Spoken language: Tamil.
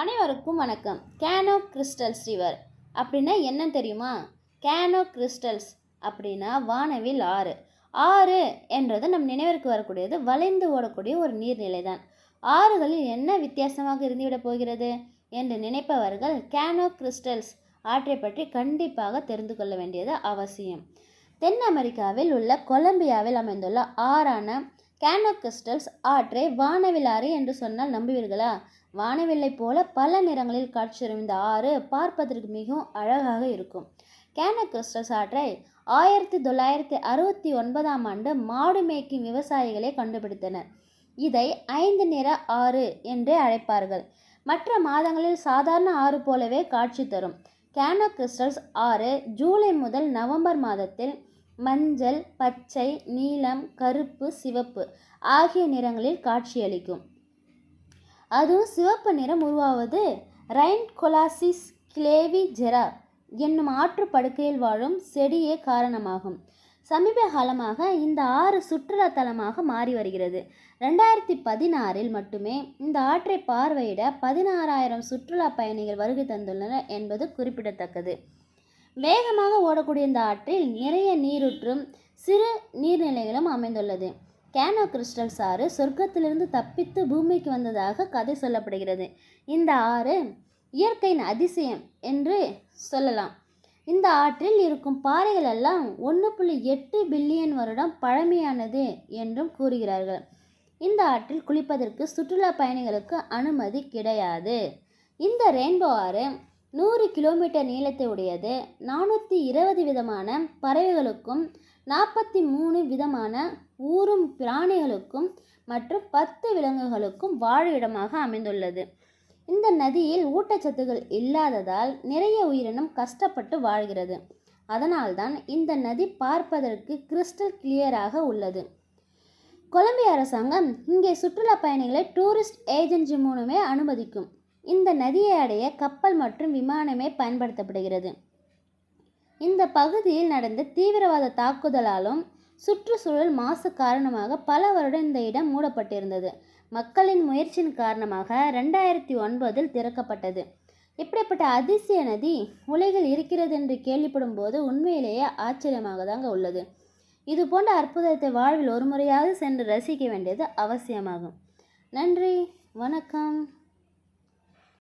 அனைவருக்கும் வணக்கம். கேனோ கிறிஸ்டல்ஸ் ரிவர் அப்படின்னா என்ன தெரியுமா? கேனோ கிறிஸ்டல்ஸ் அப்படின்னா வானவில் ஆறு. ஆறு என்றது நம் நினைவிற்கு வரக்கூடியது வளைந்து ஓடக்கூடிய ஒரு நீர்நிலை தான் ஆறுகளில் என்ன வித்தியாசமாக இருந்துவிடப் போகிறது என்று நினைப்பவர்கள் கேனோ கிறிஸ்டல்ஸ் ஆற்றை பற்றி கண்டிப்பாக தெரிந்து கொள்ள வேண்டியது அவசியம். தென் அமெரிக்காவில் உள்ள கொலம்பியாவில் அமைந்துள்ள ஆறான கேனோ கிறிஸ்டல்ஸ் ஆற்றை வானவில் ஆறு என்று சொன்னால் நம்புவீர்களா? வானவெல்லை போல பல நிறங்களில் காட்சியரும் இந்த ஆறு பார்ப்பதற்கு மிகவும் அழகாக இருக்கும். கேன கிறிஸ்டல்ஸ் ஆற்றை ஆயிரத்தி தொள்ளாயிரத்தி அறுபத்தி ஒன்பதாம் ஆண்டு மாடு மேய்க்கும் விவசாயிகளே கண்டுபிடித்தனர். இதை ஐந்து நிற ஆறு என்றே அழைப்பார்கள். மற்ற மாதங்களில் சாதாரண ஆறு போலவே காட்சி தரும். கேனோ கிறிஸ்டல்ஸ் ஆறு ஜூலை முதல் நவம்பர் மாதத்தில் மஞ்சள் பச்சை நீலம் கருப்பு சிவப்பு ஆகிய நிறங்களில் காட்சியளிக்கும். அதுவும் சிவப்பு நிறம் உருவாவது ரைன் கொலாசிஸ் கிளேவி ஜெரா என்னும் ஆற்று படுக்கையில் வாழும் செடியே காரணமாகும். சமீப காலமாக இந்த ஆறு சுற்றுலா தலமாக மாறி வருகிறது. ரெண்டாயிரத்தி பதினாறில் மட்டுமே இந்த ஆற்றை பார்வையிட பதினாறாயிரம் சுற்றுலா பயணிகள் வருகை தந்துள்ளனர் என்பது குறிப்பிடத்தக்கது. வேகமாக ஓடக்கூடிய இந்த ஆற்றில் நிறைய நீருற்றும் சிறு நீர்நிலைகளும் அமைந்துள்ளது. கேனோ கிறிஸ்டல்ஸ் ஆறு சொர்க்கத்திலிருந்து தப்பித்து பூமிக்கு வந்ததாக கதை சொல்லப்படுகிறது. இந்த ஆறு இயற்கையின் அதிசயம் என்று சொல்லலாம். இந்த ஆற்றில் இருக்கும் பாறைகள் எல்லாம் ஒன்று புள்ளி எட்டு பில்லியன் வருடம் பழமையானது என்றும் கூறுகிறார்கள். இந்த ஆற்றில் குளிப்பதற்கு சுற்றுலா பயணிகளுக்கு அனுமதி கிடையாது. இந்த ரெயின்போ ஆறு நூறு கிலோமீட்டர் நீளத்தை உடையது. நானூற்றி இருபது விதமான பறவைகளுக்கும் நாற்பத்தி மூணு விதமான ஊறும் பிராணிகளுக்கும் மற்றும் பத்து விலங்குகளுக்கும் வாழிடமாக அமைந்துள்ளது. இந்த நதியில் ஊட்டச்சத்துகள் இல்லாததால் நிறைய உயிரினம் கஷ்டப்பட்டு வாழ்கிறது. அதனால்தான் இந்த நதி பார்ப்பதற்கு கிறிஸ்டல் கிளியராக உள்ளது. கொலம்பிய அரசாங்கம் இங்கே சுற்றுலா பயணிகளை டூரிஸ்ட் ஏஜென்சி மூலமே அனுமதிக்கும். இந்த நதியை அடைய கப்பல் மற்றும் விமானமே பயன்படுத்தப்படுகிறது. இந்த பகுதியில் நடந்த தீவிரவாத தாக்குதலாலும் சுற்றுச்சூழல் மாசு காரணமாக பல வருடம் இந்த இடம் மூடப்பட்டிருந்தது. மக்களின் முயற்சியின் காரணமாக ரெண்டாயிரத்தி ஒன்பதில் திறக்கப்பட்டது. இப்படிப்பட்ட அதிசய நதி உலகில் இருக்கிறது என்று கேள்விப்படும் போது உண்மையிலேயே ஆச்சரியமாக தாங்க உள்ளது. இது போன்ற அற்புதத்தை வாழ்வில் ஒரு முறையாவது சென்று ரசிக்க வேண்டியது அவசியமாகும். நன்றி வணக்கம்.